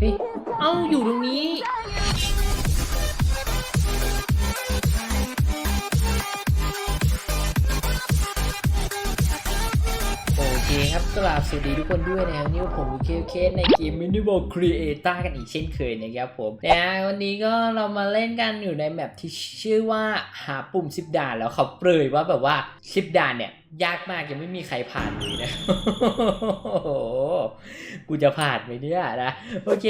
เฮ้ยเอ้าอยู่ตรงนี้ โอเคครับกราบสวัสดีทุกคนด้วยนะครับนี่ว่าผมเคเคในเกม Minimal Creator กันอีกเช่นเคยนะครับผมนะวันนี้ก็เรามาเล่นกันอยู่ในแมปที่ชื่อว่าหาปุ่มสิบด่านแล้วเขาเปรยว่าแบบว่าสิบด่านเนี่ยยากมากยังไม่มีใครผ่านเลยนะ กูจะผ่านไหมเนี่ยนะโอเค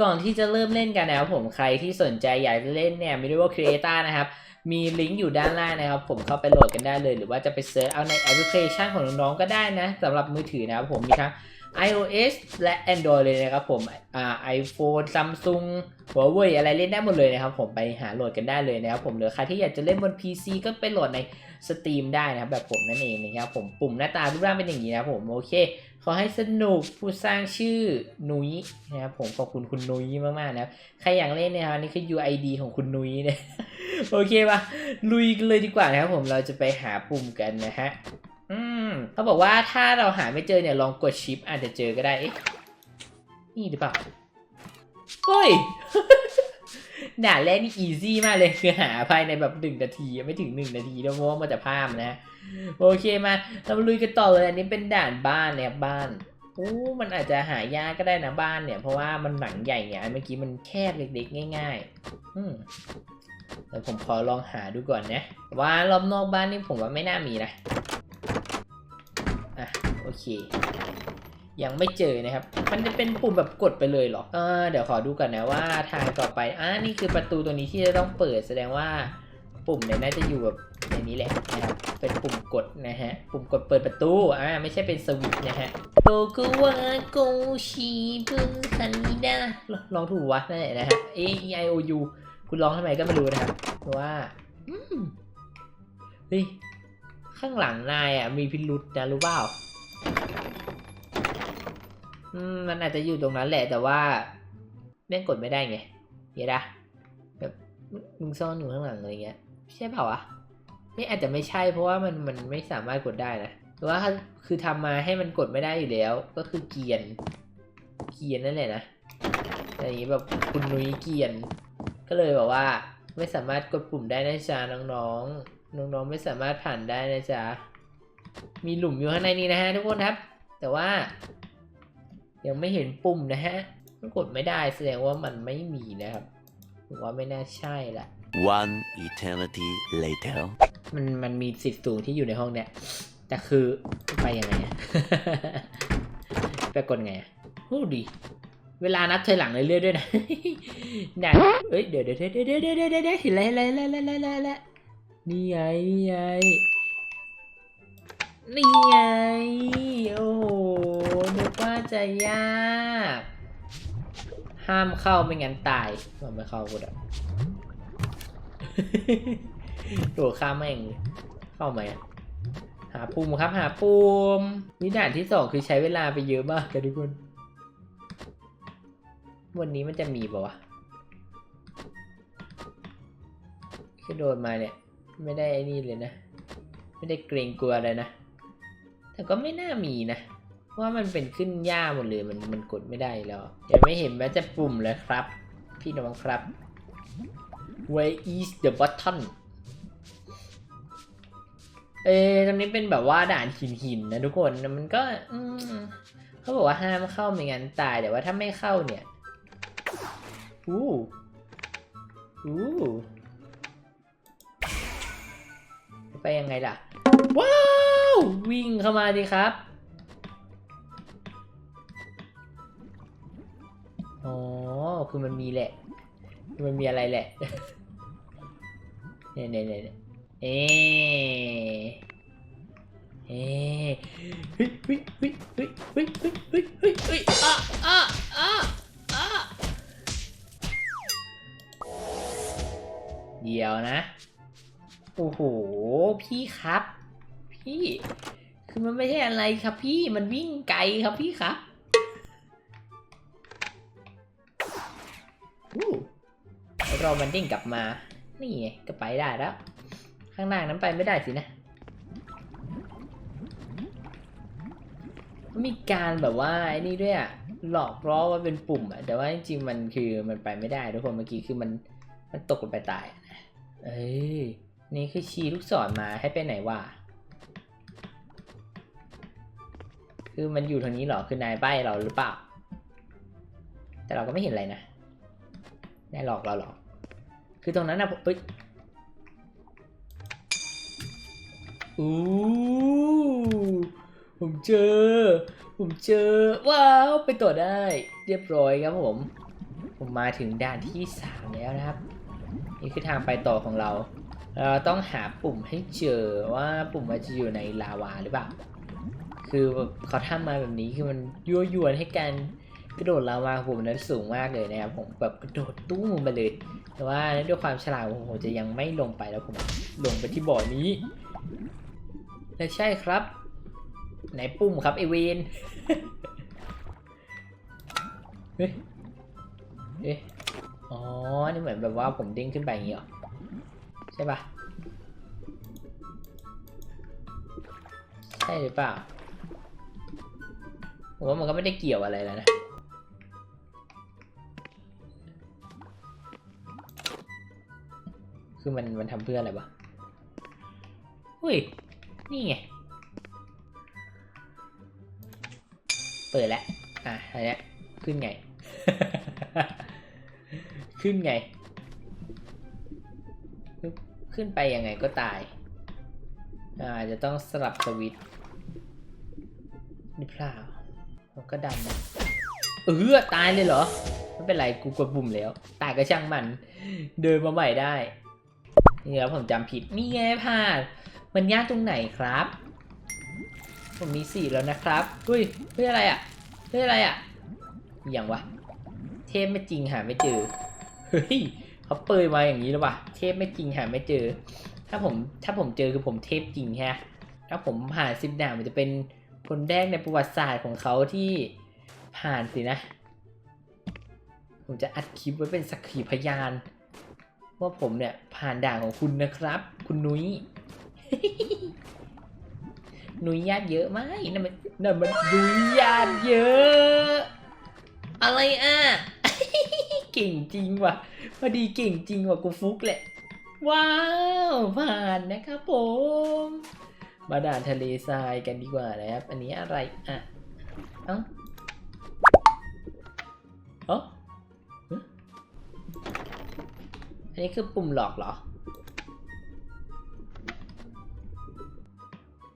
ก่อนที่จะเริ่มเล่นกันนะครับผมใครที่สนใจอยากจะเล่นเนี่ย Minimal Creator นะครับมีลิงก์อยู่ด้านล่างนะครับ ผมเข้าไปโหลดกันได้เลย หรือว่าจะไปเซิร์ชเอาในแอปพลิเคชันของน้องๆก็ได้นะสำหรับมือถือนะครับผมมีทั้ง iOS และ Android เลยนะครับผมอ่า iPhone Samsung Huawei อะไรเล่นได้หมดเลยนะครับผมไปหาโหลดกันได้เลยนะครับผมหรือใครที่อยากจะเล่นบน PC ก็ไปโหลดใน Steam ได้นะครับแบบผมนั่นเองนะครับผมปุ่มหน้าตารูปร่างเป็นอย่างนี้นะครับผมโอเค ขอให้สนุกผู้สร้างชื่อนุ้ยนะครับผมขอบคุณคุณนุ้ยมากๆนะครับใครอยากเล่นนะครับนนี่คือ UID ของคุณนุ้ยเนี่ยโอเคปะลุยกันเลยดีกว่านะครับผมเราจะไปหาปุ่มกันนะฮะ อืมเขาบอกว่าถ้าเราหาไม่เจอเนี่ยลองกดชิปอาจจะเจอก็ได้เอ๊ะนี่หรือเปล่าเฮ้ยด่านแรกนี่อีซี่มากเลยคือหาภายในแบบหนึ่งนาทีไม่ถึงหนึ่งนาทีแล้วเพราะว่ามันจะพามนะ โอเคมาเราลุยกันต่อเลยอันนี้เป็นด่านบ้านเนี่ยบ้านโอ้มันอาจจะหายากก็ได้นะบ้านเนี่ย เพราะว่ามันหลังใหญ่ไงอันเมื่อกี้มันแคบเล็กๆ ง่าย ๆ อืมเดี๋ยวผมขอลองหาดูก่อนนะว่ารอบนอกบ้านนี่ผมว่าไม่น่ามีนะ อะโอเค ยังไม่เจอนะครับ มันจะเป็นปุ่มแบบกดไปเลยเหรอเออเดี๋ยวขอดูก่อนนะว่าทางต่อไปอ่านี่คือประตูตัวนี้ที่จะต้องเปิดแสดงว่าปุ่มเนี่ยน่าจะอยู่แบบในนี้แหละนะครับ เป็นปุ่มกดนะฮะ ปุ่มกดเปิดประตู อ่า ไม่ใช่เป็นสวิตช์นะฮะโตกวาโกชิบุนฮันนิดาลองถูกวะนั่นแหละนะฮะ A E I O U คุณร้องทำไมก็ไม่รู้นะครับว่าเฮ้ย ข้างหลังนายอะมีพิรุษนะรู้เปล่าอืมมันอาจจะอยู่ตรงนั้นแหละแต่ว่าแม่งกดไม่ได้ไงเดี๋ยวนะแบบมึงซ่อนอยู่ข้างหลังอะไรเงี้ยใช่เปล่าวะนี่อาจจะไม่ใช่เพราะว่ามันมันไม่สามารถกดได้นะแต่ว่าคือทำมาให้มันกดไม่ได้อยู่แล้ว ก็คือเกียน เกียนนั่นแหละนะอย่างนี้แบบคุณนุ้ยเกียน ก็เลยบอกว่าไม่สามารถกดปุ่มได้นะจ๊ะน้องๆ น้องๆไม่สามารถผ่านได้นะจ๊ะ มีหลุมอยู่ข้างในนี้นะฮะทุกคนครับ แต่ว่า ยังไม่เห็นปุ่มนะฮะ มันกดไม่ได้แสดงว่ามันไม่มีนะครับผมว่าไม่น่าใช่ละ One eternity later. มันมันมีสิทธิ์สูงที่อยู่ในห้องเนี้ยแต่คือไปยังไงอะไปกดไงอะโอ้ดี เวลานับถอยหลังเรื่อยๆด้วยนะได้เอ้ยเดี๋ยวเดี๋ยวเดี๋ยวเดี๋ยวเดี๋ยวเดี๋ยวเดี๋ยวเห็นอะไรอะไรอะไรอะไรอะไรอะไร นี่ไงนี่ไงนี่ไง โอ้โหนึกว่าจะยาก ห้ามเข้าไม่งั้นตายมันไม่เข้ากูอะโดดข้ามแม่งเข้าไหมหาปุ่มครับ หาปุ่มนี่ด่านที่สองคือใช้เวลาไปเยอะมากกันทุกคน วันนี้มันจะมีป่าวะคือโดนมาเนี่ย ไม่ได้ไอ้นี่เลยนะ ไม่ได้เกรงกลัวอะไรนะ แต่ก็ไม่น่ามีนะเพราะว่ามันเป็นขึ้นหญ้าหมดเลยมันมันกดไม่ได้แล้ว ยังไม่เห็นแม้จะปุ่มเลยครับ พี่น้องครับ Where is the button เออตรงนี้เป็นแบบว่าด่านหินหินนะทุกคนมันก็เขาบอกว่าห้ามเข้าไม่งั้นตายแต่ว่าถ้าไม่เข้าเนี่ย อู้อู้ ไปยังไงล่ะ ว้าว วิ่งเข้ามาดิครับ อ๋อ คือมันมีแหละ มันมีอะไรแหละ เนี่ยเนี่ยเนี่ยเนี่ยเอ๊ะเอ๊ะเฮ้ยเฮ้ยเฮ้ยเฮ้ยเฮ้ยเฮ้ยเฮ้ยเฮ้ยเฮ้ยอะอะอะอะเดี๋ยวนะ โอ้โห พี่ครับ พี่ คือมันไม่ใช่อะไรครับพี่มันวิ่งไกลครับพี่ครับเรามันเด้งกลับมา นี่ไงก็ไปได้แล้ว ข้างหน้านั้นไปไม่ได้สินะมีการแบบว่าไอ้นี่ด้วยอะหลอกล้อว่าเป็นปุ่มอะแต่ว่าจริงๆมันคือมันไปไม่ได้ทุกคนเมื่อกี้คือมันมันตกลงไปตาย เอ้ย นี่คือชี้ลูกศรมาให้ไปไหนวะคือมันอยู่ทางนี้เหรอ คือนายใบ้เราหรือเปล่า แต่เราก็ไม่เห็นอะไรนะ นายหลอกเราหรอ คือตรงนั้นนะผมเอ้ยอู้ผมเจอ ผมเจอ ว้าว ไปต่อได้ เรียบร้อยครับผม ผมมาถึงด่านที่ 3 แล้วนะครับ นี่คือทางไปต่อของเรา เราต้องหาปุ่มให้เจอว่าปุ่มมันจะอยู่ในลาวาหรือเปล่า คือเขาทำมาแบบนี้คือมันยั่วยวนให้การกระโดดลาวาผมนั้นสูงมากเลยนะครับผมแบบกระโดดตู้มไปเลย แต่ว่าด้วยความฉลาดของผมจะยังไม่ลงไปแล้วผมลงไปที่บ่อนี้ และใช่ครับ ไหนปุ่มครับไอเวนเฮ้ยเฮ้ยอ๋อ นี่เหมือนแบบว่าผมเด้งขึ้นไปอย่างนี้เหรอ ใช่ปะใช่หรือเปล่าผมว่ามันก็ไม่ได้เกี่ยวอะไรแล้วนะคือมันมันทำเพื่ออะไรวะอุ้ย นี่ไง เปิดแล้ว อะอันเนี้ยขึ้นไง ขึ้นไง ขึ้นไปยังไงก็ตาย อ่าจะต้องสลับสวิตหรือเปล่าแล้วก็ดันนะเออตายเลยเหรอ ไม่เป็นไร กูกดปุ่มแล้ว ตายก็ช่างมัน เดินมาใหม่ได้ นี่แล้วผมจำผิด นี่ไงพลาด มันยากตรงไหนครับ ผมมีสี่แล้วนะครับเฮ้ยเฮ้ยอะไรอะเฮ้ยอะไรอะอย่างวะ เทพไม่จริงหาไม่เจอ เฮ้ย เขาเปยมาอย่างนี้แล้ววะเทพไม่จริงหาไม่เจอ ถ้าผมถ้าผมเจอคือผมเทพจริงฮะถ้าผมผ่านสิบด่านมันจะเป็นคนแรกในประวัติศาสตร์ของเขาที่ผ่านสินะ ผมจะอัดคลิปไว้เป็นสักขีพยาน ว่าผมเนี่ยผ่านด่านของคุณนะครับ คุณนุ้ยนุ้ยญาติเยอะไหมนั่นมันนั่นมันนุ้ยญาติเยอะ อะไรอะ เก่งจริงว่ะ พอดีเก่งจริงว่ะกูฟุกแหละ ว้าว ผ่านนะครับผมมาด่านทะเลทรายกันดีกว่านะครับ อันนี้อะไร อะ เอ้าเอ้าอันนี้คือปุ่มหลอกเหรอ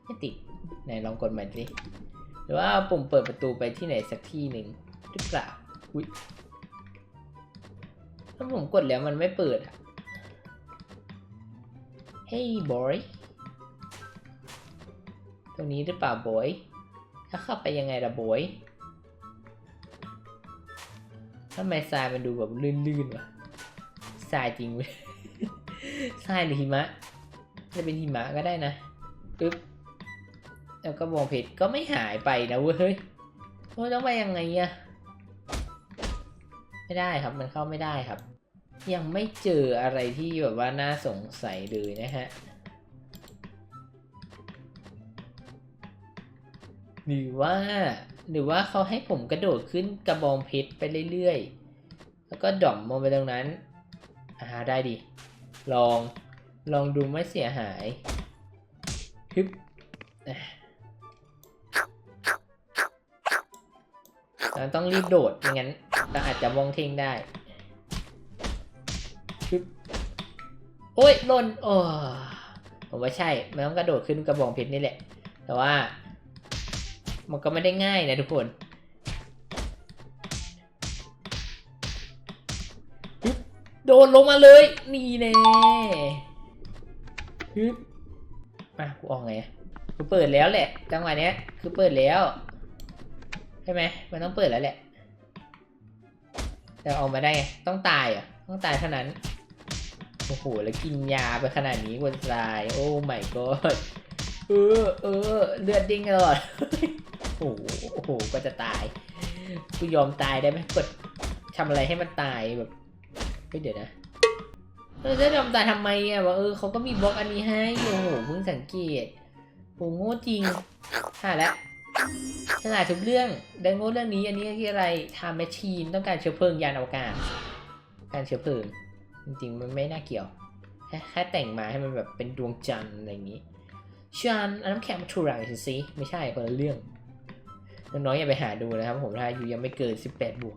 ไม่ติดไหนลองกดใหม่สิหรือว่าเอาปุ่มเปิดประตูไปที่ไหนสักที่หนึ่งหรือเปล่าอุ้ย ถ้าผมกดแล้วมันไม่เปิดอะ Hey boy ตรงนี้หรือเปล่า boy ถ้าเข้าไปยังไงล่ะ boy ทำไมทรายมันดูแบบลื่นๆวะทรายจริงเว้ยทรายหรือหิมะ จะเป็นหิมะก็ได้นะปึ๊บแล้วก็วงเพชรก็ไม่หายไปนะเว้ยเฮ้ยโอ้ยต้องไปยังไงอะไม่ได้ครับมันเข้าไม่ได้ครับ ยังไม่เจออะไรที่แบบว่าน่าสงสัยเลยนะฮะหรือว่าหรือว่าเขาให้ผมกระโดดขึ้นกระบองเพชรไปเรื่อยๆ แล้วก็ดอมลงไปตรงนั้น อ่าได้ดิ ลอง ลองดูไม่เสียหายฮึบเราต้องรีบโดดไม่งั้นเราอาจจะมองเทงได้ึบโอ้ยหล่นโอ้ผมว่าใช่ มันต้องกระโดดขึ้นกระบองเพชรนี่แหละ แต่ว่า มันก็ไม่ได้ง่ายนะทุกคนฮึบโดดลงมาเลย นี่แน่ฮึบมากูออกไงกูเปิดแล้วแหละ จังหวะเนี้ย คือเปิดแล้วใช่ไหมมันต้องเปิดแล้วแหละ แต่ออกมาได้ไงต้องตายอะ ต้องตายเท่านั้น โอ้โห แล้วกินยาไปขนาดนี้กว่าจะตาย โอ้ my god เออเออเลือดดิ้งตลอดโอ้โหโอ้โหก็จะตายกูยอมตายได้ไหมกดทำอะไรให้มันตายแบบเฮ้ยเดี๋ยวนะเออจะยอมตายทำไมอะว่าเออเขาก็มีบล็อกอันนี้ให้โอ้โหเพิ่งสังเกตโอ้โง่จริงหาแล้วฉลาดทุกเรื่องดังโง่เรื่องนี้อันนี้คืออะไรทำแมชชีนต้องการเชื้อเพลิงยานอวกาศ การเชื้อเพลิง จริงๆ มันไม่น่าเกี่ยว แค่แค่แต่งมาให้มันแบบเป็นดวงจันทร์อะไรอย่างนี้ชานเอาน้ำแข็งมาถูหลังสิไม่ใช่คนละเรื่อง น้องๆอย่าไปหาดูนะครับ ผมถ้าอยู่ยังไม่เกิน 18 บวก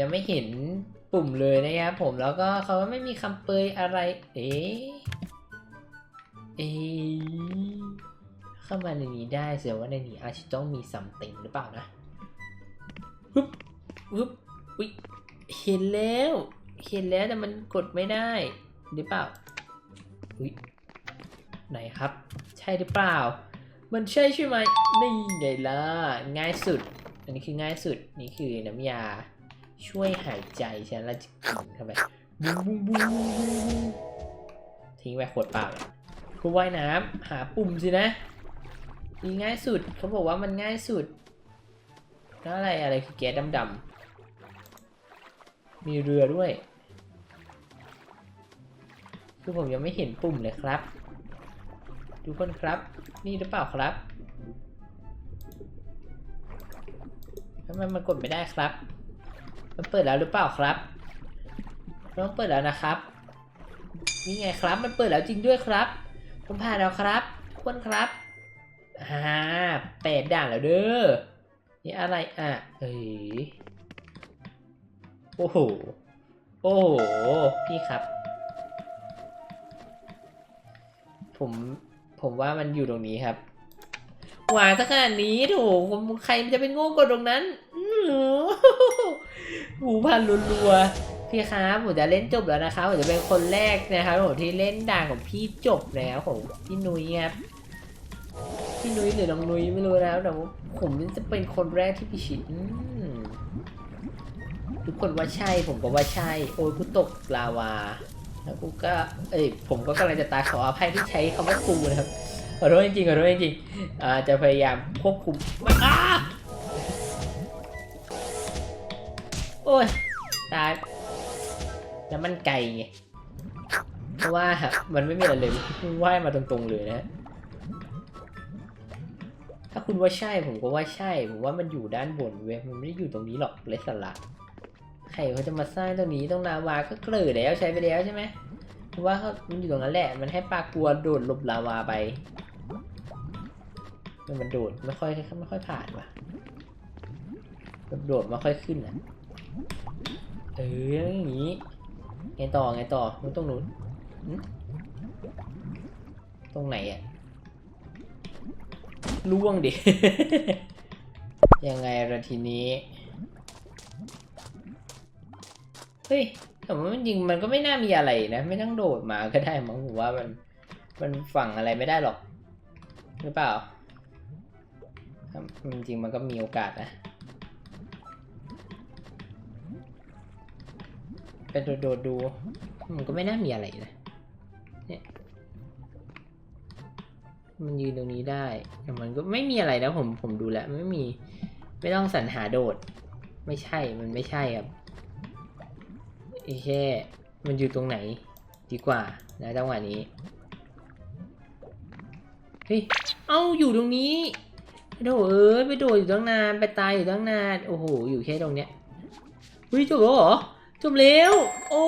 ยังไม่เห็นปุ่มเลยนะครับผมแล้วก็เขาไม่มีคำเปยอะไร เอ๊ะเอ๊ะเข้ามาในนี้ได้แสดงว่าในนี้อาจจะต้องมีซัมติงหรือเปล่านะฮึบฮึบอุ๊ย เห็นแล้ว เห็นแล้วแต่มันกดไม่ได้หรือเปล่าอุ๊ยไหนครับ ใช่หรือเปล่า มันใช่ใช่ไหมนี่ไงล่ะง่ายสุด อันนี้คือง่ายสุดนี่คือน้ำยา ช่วยหายใจฉันแล้วจะกินเข้าไปบุ้งบุ้งบุ้งบุ้งบุ้งทิ้งไว้ขวดเปล่าเลยก็ว่ายน้ำหาปุ่มสินะนี่ง่ายสุดเขาบอกว่ามันง่ายสุดแล้วอะไรอะไรคือแก๊สดำๆ มีเรือด้วย คือผมยังไม่เห็นปุ่มเลยครับ ทุกคนครับ นี่หรือเปล่าครับทำไมมันกดไม่ได้ครับ มันเปิดแล้วหรือเปล่าครับต้องเปิดแล้วนะครับ นี่ไงครับ มันเปิดแล้วจริงด้วยครับ ผมผ่านแล้วครับทุกคนครับอ่าแปดด่านแล้วเด้อ นี่อะไรอะ เอ้ย อ้โห โอ้โห พี่ครับ ผม ผมว่ามันอยู่ตรงนี้ครับ หวานสักขนาดนี้โถผมใครมันจะเป็นโง่กว่าตรงนั้นหูพันรัวๆพี่ครับผมจะเล่นจบแล้วนะครับผมจะเป็นคนแรกนะครับผมที่เล่นด่านของพี่จบแล้วของพี่นุ้ยครับพี่นุ้ยหรือน้องนุ้ยไม่รู้แล้วแต่ว่าผมจะเป็นคนแรกที่พิชิตอืม ทุกคนว่าใช่ ผมก็ว่าใช่ โอ้ยกูตกลาวา แล้วกูก็ เอ้ย ผมก็กำลังจะตายขออภัยที่ใช้คำว่ากูนะครับ ขอโทษจริงๆ ขอโทษจริงๆ อ่า จะพยายามควบคุมไม่อ้าโอ้ย ตาย แล้วมันไกลไง เพราะว่ามันไม่มีอะไรเลยว่ายมาตรงๆเลยนะถ้าคุณว่าใช่ผมก็ว่าใช่ ผมว่ามันอยู่ด้านบนเว้ยมันไม่ได้อยู่ตรงนี้หรอกเลสละ ใครเขาจะมาสร้างตรงนี้ตรงนาวาก็เกลือแล้วใช้ไปแล้วใช่ไหมเพราะว่าเขามันอยู่ตรงนั้นแหละ มันให้ปลากลัวโดดหลบลาวาไป มันมันโดดไม่ค่อยไม่ค่อยผ่านว่ะโดดไม่ค่อยขึ้นอะ เอออย่างนี้ ไงต่อไงต่อมันตรงนู้นตรงไหนอะล่วงดิ ยังไงละทีนี้ เฮ้ยแต่ว่ามันจริงมันก็ไม่น่ามีอะไรนะ ไม่ต้องโดดมาก็ได้มั้งผมว่ามันมันฝังอะไรไม่ได้หรอก หรือเปล่าจริงมันก็มีโอกาสนะไปโดดดูมันก็ไม่น่ามีอะไรนะเนี่ยมันยืนตรงนี้ได้แต่มันก็ไม่มีอะไรนะผมผมดูแล้วไม่มี ไม่ต้องสรรหาโดด ไม่ใช่มันไม่ใช่ครับ แค่มันอยู่ตรงไหนดีกว่านะจังหวะนี้ เฮ้ย เอ้าอยู่ตรงนี้โถเอ้ยไปโดดอยู่ตั้งนานไปตายอยู่ตั้งนานโอ้โหอยู่แค่ตรงเนี้ยเฮ้ยจบแล้วเหรอจบแล้ว โอ้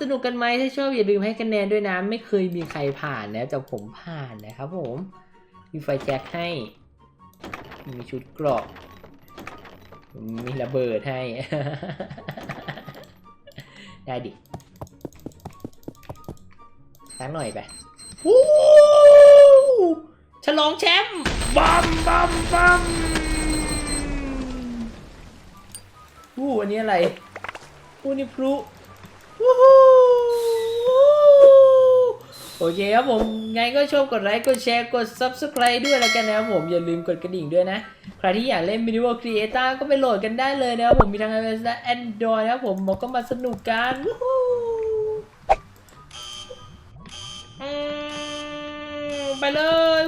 สนุกกันไหมถ้าชอบอย่าลืมให้คะแนนด้วยนะ ไม่เคยมีใครผ่านนะแต่ผมผ่านนะครับผมมีไฟแจ็คให้ มีชุดเกรอบ มีระเบิดให้ ได้ดิสักหน่อยไปวู้ฉลองแชมป์บัมบัมบัมวู้อันนี้อะไรวู้นี่พลุวู้ฮู้ โอเคครับผมไงก็ชอบกดไลค์กดแชร์กด subscribe ด้วยแล้วกันนะครับผมอย่าลืมกดกระดิ่งด้วยนะ ใครที่อยากเล่น Minimal Creator ก็ไปโหลดกันได้เลยนะครับผมมีทั้ง iOS และ Android นะครับผมบอกก็มาสนุกกันไปเลย